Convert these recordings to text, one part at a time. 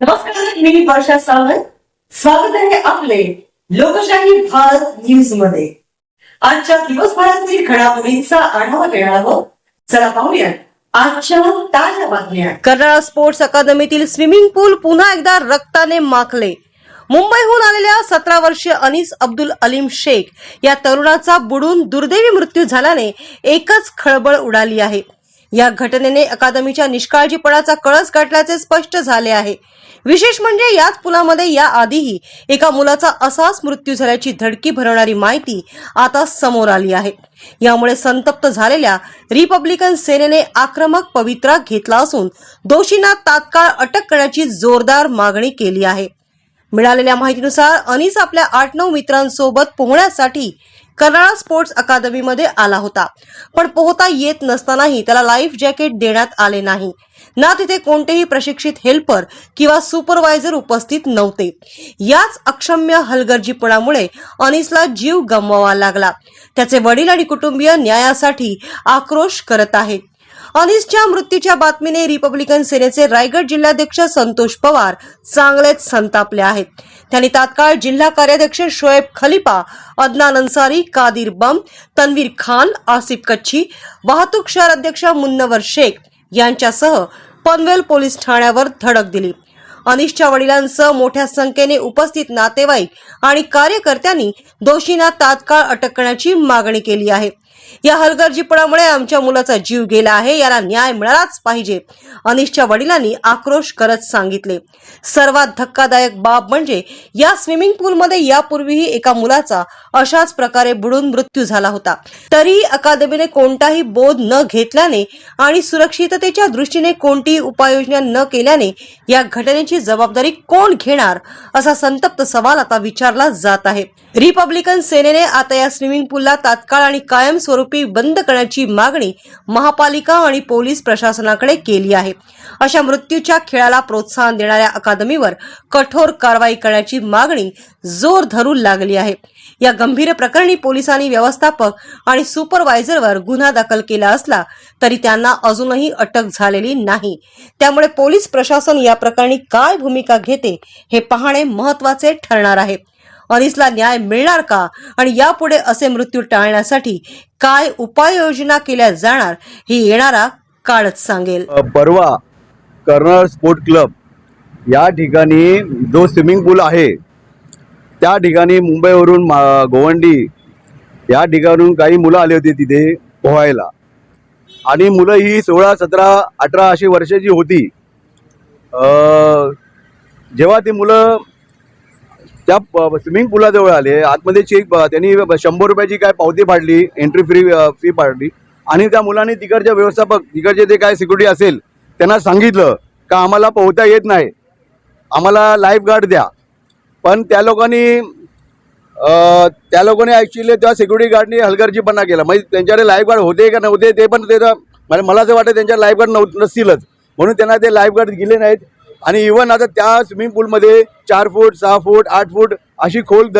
नमस्कार मी वर्षा सावंत. स्वागत आहे आपले लोकशाही भारत न्यूजमध्ये. आजच्या दिवसभरातील घडामोडींचा आढावा घेणार आहोत. चला पाहूया आजच्या ताज्या बातम्या. कर्नाळा स्पोर्ट्स अकादमीतील स्विमिंग पूल पुन्हा एकदा रक्ताने माखले. मुंबईहून आलेल्या सतरा वर्षीय अनिस अब्दुल अलीम शेख या तरुणाचा बुडून दुर्दैवी मृत्यू झाल्याने एकच खळबळ उडाली आहे. या घटनेने अकादमीच्या निष्काळजीपणाचा कळस गाठल्याचे स्पष्ट झाले आहे. विशेष म्हणजे याच पुलामध्ये या आधीही एका मुलाचा असाच मृत्यू झाल्याची धडकी भरवणारी माहिती आता समोर आली आहे. यामुळे संतप्त झालेल्या रिपब्लिकन सेनेने आक्रमक पवित्रा घेतला असून दोषींना तात्काळ अटक करण्याची जोरदार मागणी केली आहे. मिळालेल्या माहितीनुसार अनिस आपल्या आठ नऊ मित्रांसोबत पोहण्यासाठी कर्नाळा स्पोर्ट्स अकादमीमध्ये आला होता. पण पोहता येत नसतानाही त्याला लाईफ जॅकेट देण्यात आले नाही. ना तिथे कोणतेही प्रशिक्षित हेल्पर किंवा सुपरवायझर उपस्थित नव्हते. याच अक्षम्य हलगर्जीपणामुळे अनिसला जीव गमवावा लागला. त्याचे वडील आणि कुटुंबीय न्यायासाठी आक्रोश करत आहेत अनिसच्या मृत्यूच्या बातमीने रिपब्लिकन सेनेचे रायगड जिल्हाध्यक्ष संतोष पवार चांगलेच संतापले आहेत. त्यांनी तात्काळ जिल्हा कार्याध्यक्ष शोएब खलिफा अदनान अन्सारी कादिर बम तन्वीर खान आसिफ कच्छी वाहतूक शहर अध्यक्ष मुन्नवर शेख यांच्यासह पनवेल पोलीस ठाण्यावर धडक दिली. अनिशच्या वडिलांसह मोठ्या संख्येने उपस्थित नातेवाईक आणि कार्यकर्त्यांनी दोषींना तात्काळ अटक करण्याची मागणी केली आहे. या हलगर्जीपणामुळे आमच्या मुलाचा जीव गेला आहे. याला न्याय मिळालाच पाहिजे. अनिशच्या वडिलांनी आक्रोश करत सांगितले. सर्वात धक्कादायक बाब म्हणजे या स्विमिंग पूलमध्ये यापूर्वीही एका मुलाचा अशाच प्रकारे बुडून मृत्यू झाला होता. तरीही अकादमीने कोणताही बोध न घेतल्याने आणि सुरक्षिततेच्या दृष्टीने कोणतीही उपाययोजना न केल्याने या घटनेची जबाबदारी कोण घेणार असा संतप्त सवाल आता विचारला जात आहे. रिपब्लिकन सेनेने आता या स्विमिंग पूलला तात्काळ आणि कायम कायमस्वरूपी बंद करण्याची मागणी महापालिका आणि पोलीस प्रशासनाकडे केली आहे. अशा मृत्यूच्या खेळाला प्रोत्साहन देणाऱ्या अकादमीवर कठोर कारवाई करण्याची मागणी जोर धरू लागली आहे. या गंभीर प्रकरणी पोलिसांनी व्यवस्थापक आणि सुपरवायझरवर गुन्हा दाखल केला असला तरी त्यांना अजूनही अटक झालेली नाही. त्यामुळे पोलीस प्रशासन या प्रकरणी काय भूमिका घेते हे पाहणे महत्त्वाचे ठरणार आहे. अनिसला न्याय मिळणार का? आणि यापुढे असे मृत्यू टाळण्यासाठी काय उपाययोजना केल्या जाणार ही येणारा काळच सांगेल. परवा कर्नल स्पोर्ट क्लब या ठिकाणी जो स्विमिंग पूल आहे त्या ठिकाणी मुंबईवरून मा गोवंडी या ठिकाणून काही मुलं आली होती तिथे पोहायला. आणि मुलं ही सोळा सतरा अठरा अशी वर्षाची होती. जेव्हा ती मुलं त्या स्विमिंग पुलाजवळ आले. आतमध्ये चेक त्यांनी शंभर रुपयाची काय पावती फाडली एंट्री फ्री फी फाडली. आणि त्या मुलांनी तिकडच्या व्यवस्थापक तिकडचे जे काय सिक्युरिटी असेल त्यांना सांगितलं का आम्हाला पोहता येत नाही. आम्हाला लाईफ गार्ड द्या. पण त्या लोकांनी त्या लोकांनी ॲक्च्युली त्या सिक्युरिटी गार्डनी हलगर्जीपणा केला. म्हणजे त्यांच्याकडे लाईफ गार्ड होते का नव्हते ते पण ते तर- म्हणजे मला असं वाटतं त्यांच्या लाईफ गार्ड नव नसतीलच. म्हणून त्यांना ते लाईफ गार्ड गेले नाहीत. आणि इवन आता त्या स्विमिंग पूलमध्ये चार फूट सहा फूट आठ फूट अशी खोल द-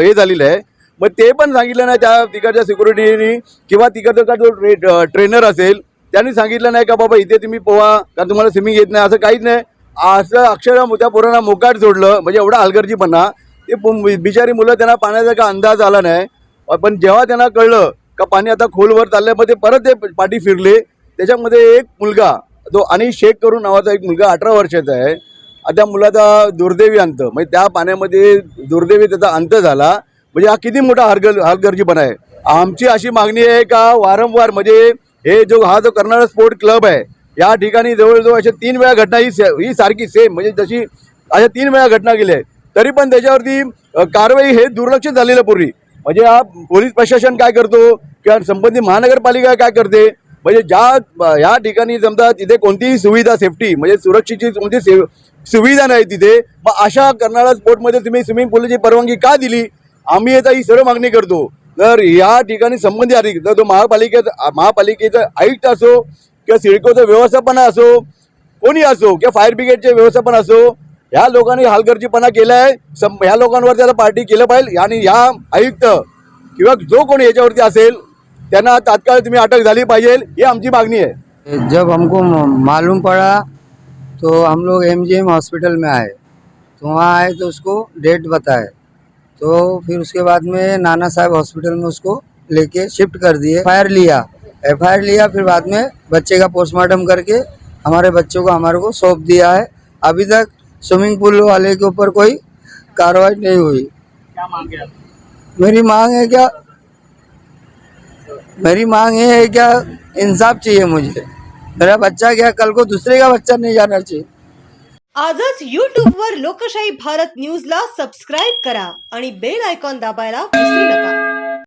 हे झालेलं आहे. मग ते पण सांगितलं नाही त्या तिकडच्या सिक्युरिटीनी किंवा तिकडचा का जो ट्रे ट्रेनर असेल त्यांनी सांगितलं नाही का बाबा इथे तुम्ही पोहा का तुम्हाला स्विमिंग येत नाही असं काहीच नाही. असं अक्षर त्या पोरांना मोकाट सोडलं म्हणजे एवढा हलगर्जीपणा ते पु- बिचारी मुलं त्यांना पाण्याचा का अंदाज आला नाही. पण जेव्हा त्यांना कळलं का पाणी आता खोलवर चाललंय मग ते परत ते पाठी फिरले. त्याच्यामध्ये एक मुलगा तो आणि शेख करून नावाचा एक मुलगा अठरा वर्षाचा आहे. त्या मुलाचा दुर्दैवी अंत. म्हणजे त्या पाण्यामध्ये दुर्दैवी त्याचा अंत झाला. म्हणजे हा किती मोठा हरगल हलगर्जीपणा आहे. आमची अशी मागणी आहे का वारंवार म्हणजे हे जो हा जो कर्नाटक स्पोर्ट क्लब आहे या ठिकाणी जवळजवळ अशा तीन वेळा घटना ही से- ही सारखी सेम म्हणजे जशी अशा तीन वेळा घटना गेल्या आहेत. तरी पण त्याच्यावरती कारवाई हे दुर्लक्ष झालेलं पूर्वी. म्हणजे हा पोलीस प्रशासन काय करतो? किंवा संबंधित महानगरपालिका काय करते? म्हणजे ज्या या ठिकाणी समजा तिथे कोणतीही सुविधा सेफ्टी म्हणजे सुरक्षेची कोणती से सुविधा नाही तिथे मग अशा करणाऱ्या स्पोर्टमध्ये तुम्ही स्विमिंग पूलची परवानगी का दिली? आम्ही आता ही सर्व मागणी करतो. तर या ठिकाणी संबंधित अधिक जर तो महापालिकेचा महापालिकेचा आयुक्त असो किंवा सिडकोचं व्यवस्थापन असो कोणी असो किंवा फायर ब्रिगेडचे व्यवस्थापन असो ह्या लोकांनी हलगर्जीपणा केला आहे सं ह्या लोकांवर त्याला पार्टी केलं पाहिजे. आणि ह्या आयुक्त किंवा जो कोणी याच्यावरती असेल त्यांना तात्काळ तुम्ही अटक झाली पाहिजे ही आमची मागणी आहे. जब हमको मालूम पड़ा तो हम लोग एमजीएम हॉस्पिटल में आए। तो वहाँ आए तो उसको डेट बताए। तो फिर उसके बाद में नाना साहब हॉस्पिटल में उसको लेके शिफ्ट कर दिए। एफआईआर लिया। एफआईआर लिया फिर बाद में बच्चे का पोस्टमार्टम करके हमारे बच्चों को हमारे को सौंप दिया है। अभी तक स्विमिंग पूल वाले के ऊपर कोई कार्रवाई नहीं हुई। क्या मांगे मेरी मांग है क्या? मेरी मांग ये है क्या इंसाफ चाहिए मुझे? मेरा बच्चा क्या कल को दूसरे का बच्चा नहीं जाना चाहिए? आजच YouTube वर लोकशाही भारत न्यूजला सबस्क्राईब करा आणि बेल आयकॉन दाबायला विसरू नका.